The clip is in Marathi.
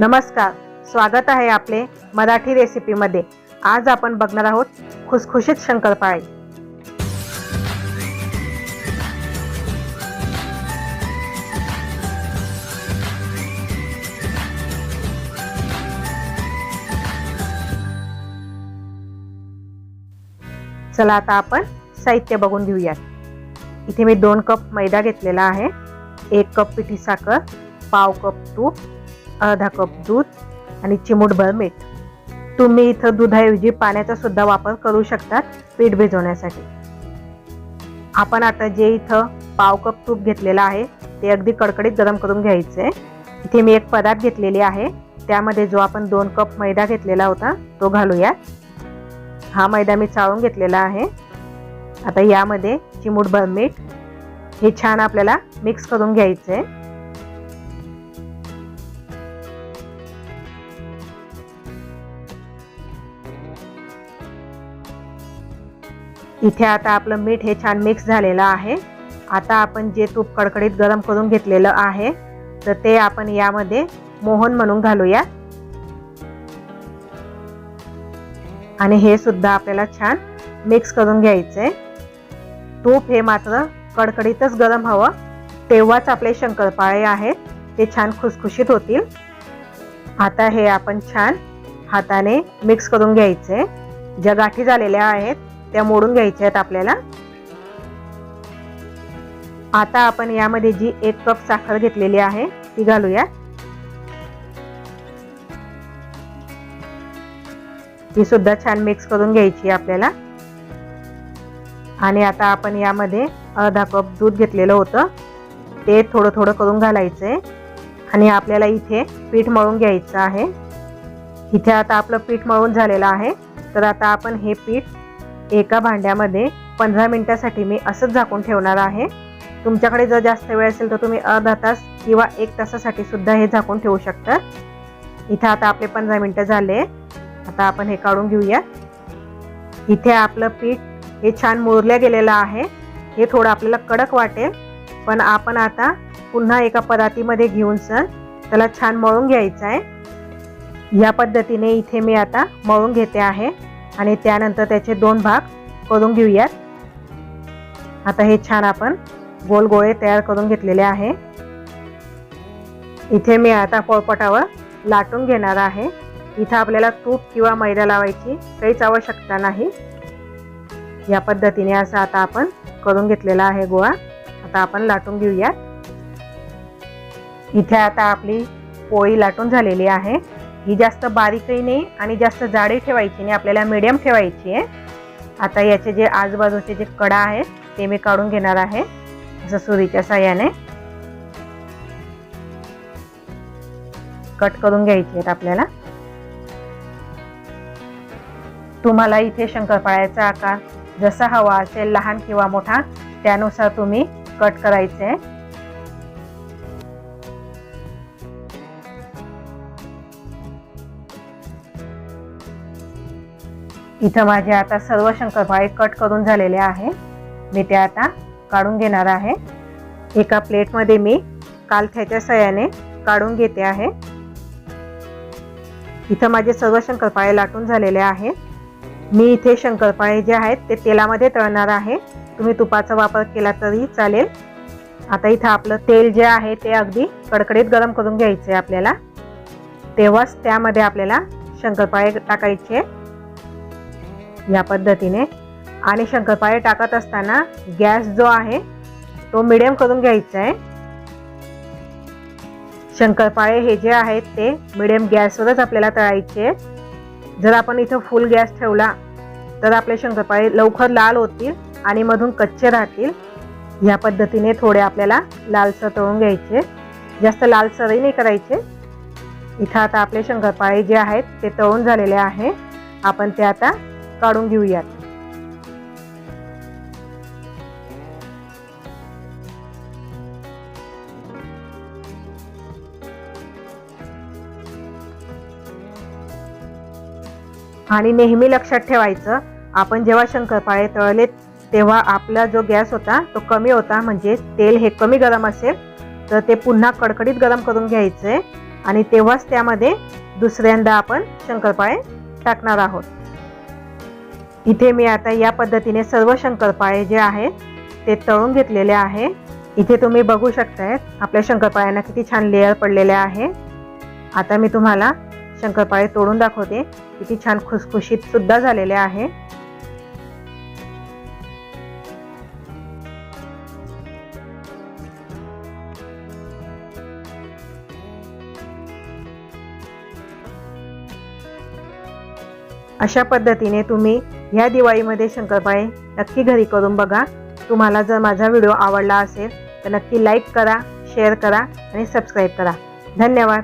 नमस्कार स्वागत आहे आपले मराठी रेसिपीमध्ये. आज आपण बघणार आहोत खुसखुशीत शंकरपाळी. चला आता आपण साहित्य बघून घेऊयात. इथे मी दोन कप मैदा घेतलेला आहे. एक कप पिठी साखर पाव कप तूप अर्धा कप दूध आणि चिमूटभर मीठ. तुम्ही इथं दुधाऐवजी पाण्याचा सुद्धा वापर करू शकतात पीठ भिजवण्यासाठी. आपण आता जे इथं पाव कप तूप घेतलेलं आहे ते अगदी कडकडीत गरम करून घ्यायचं. आहे इथे मी एक पदार्थ घेतलेली आहे त्यामध्ये जो आपण दोन कप मैदा घेतलेला होता तो घालूया हा मैदा मी चाळून घेतलेला आहे. आता यामध्ये चिमूटभर मीठ. हे छान आपल्याला मिक्स करून घ्यायचं. आहे इथे आता आपलं मीठ हे छान मिक्स झालेलं आहे. आता आपण जे तूप कडकडीत गरम करून घेतलेलं आहे तर ते आपण यामध्ये मोहन म्हणून घालूया. आणि हे सुद्धा आपल्याला छान मिक्स करून घ्यायचंय. तूप हे मात्र कडकडीतच गरम हवं. तेव्हाच आपले शंकरपाळे आहेत ते छान खुसखुशीत होतील. आता हे आपण छान हाताने मिक्स करून घ्यायचे ज्या गाठी झालेल्या आहेत त्या मोडून घ्यायच्या आहेत आपल्याला. आता आपण यामध्ये जी एक कप साखर घेतलेली आहे ती घालूया. ती सुद्धा छान मिक्स करून घ्यायची आपल्याला. आणि आता आपण यामध्ये अर्धा कप दूध घेतलेलं होतं. ते थोडं थोडं करून घालायचंय. आणि आपल्याला इथे पीठ मळून घ्यायचं आहे. इथे आता आपलं पीठ मळून झालेलं आहे. तर आता आपण हे पीठ एका भांड्यामध्ये पंधरा मिनटासाठी मी असंच झाकून ठेवणार आहे. तुमच्याकडे जर जास्त वेळ असेल तर तुम्ही अर्धा तास किंवा एक तासासाठी सुद्धा हे झाकून ठेवू शकता. इथे आता आपले पंधरा मिनटं झाले. आता आपण हे काढून घेऊया. इथे आपलं पीठ हे छान मुरल्या गेलेलं आहे. हे थोडं आपल्याला कडक वाटेल. पण आपण आता पुन्हा एका परातीमध्ये घेऊन सर त्याला छान मळून घ्यायचं आहे. या पद्धतीने इथे मी आता मळून घेते आहे. आणि त्यानंतर त्याचे दोन भाग करून घेऊयात. आता हे छान आपण गोल गोळे तयार करून घेतलेले आहे. इथे मी आता पोळपटावर लाटून घेणार आहे. इथं आपल्याला तूप किंवा मैदा लावायची काहीच आवश्यकता नाही. या पद्धतीने असं आता आपण करून घेतलेला आहे गोळा. आता आपण लाटून घेऊयात. इथे आता आपली पोळी लाटून झालेली आहे. ही जास्त बारीकही नाही आणि जास्त जाडी ठेवायची नाही आपल्याला मीडियम ठेवायची आहे. आता याचे जे आजूबाजूचे जे कडा आहेत ते मी काढून घेणार आहे असं सुरीच्या साह्याने. कट करून घ्यायचे आहेत आपल्याला. तुम्हाला इथे शंकरपाळ्याचा आकार जसा हवा असेल लहान किंवा मोठा त्यानुसार तुम्ही कट करायचे. इथं माझे आता सर्व शंकरपाळे कट करून झालेले आहे. मी ते आता काढून घेणार आहे. एका प्लेटमध्ये मी कालथ्याच्या सहाय्याने काढून घेते आहे. इथं माझे सर्व शंकरपाळे लाटून झालेले आहेत मी इथे शंकरपाळे जे आहेत ते तेलामध्ये तळणार आहे. तुम्ही तुपाचा वापर केला तरी चालेल. आता इथं आपलं तेल जे आहे ते अगदी कडकडीत गरम करून घ्यायचे आपल्याला. तेव्हाच त्यामध्ये आपल्याला शंकरपाळे टाकायचे. या पद्धतीने. आणि शंकरपाळे टाकत असताना गॅस जो आहे तो मिडियम करून घ्यायचा आहे. शंकरपाळे हे जे आहेत ते मिडियम गॅसवरच आपल्याला तळायचे जर आपण इथं फुल गॅस ठेवला तर आपले शंकरपाळे लवकर लाल होतील आणि मधून कच्चे राहतील. ह्या पद्धतीने थोडे आपल्याला लालसर तळून घ्यायचे जास्त लालसरही नाही करायचे. इथं आता आपले शंकरपाळे जे आहेत ते तळून झालेले आहे. आपण ते आता काढून घेऊयात. आणि नेहमी लक्षात ठेवायचं आपण जेव्हा शंकरपाळे तळले तेव्हा आपला जो गॅस होता तो कमी होता म्हणजे तेल हे कमी गरम असेल तर ते पुन्हा कडकडीत गरम करून घ्यायचंय आणि तेव्हाच त्यामध्ये दुसऱ्यांदा आपण शंकरपाळे टाकणार आहोत. इथे मी आता या पद्धतीने सर्व शंकरपाळे जे आहेत ते तळून घेतलेले आहे. इथे तुम्ही बघू शकताय आपल्या शंकरपाळ्यांना किती छान लेअर पडलेले आहे. आता मी तुम्हाला शंकरपाळे तोडून दाखवते किती छान खुसखुशीत सुद्धा झालेले आहे. अशा पद्धतीने तुम्ही ह्या दिवाळीमध्ये शंकरपाळे नक्की घरी करून बघा. तुम्हाला जर माझा व्हिडिओ आवडला असेल तर नक्की लाईक करा शेअर करा आणि सबस्क्राईब करा. धन्यवाद.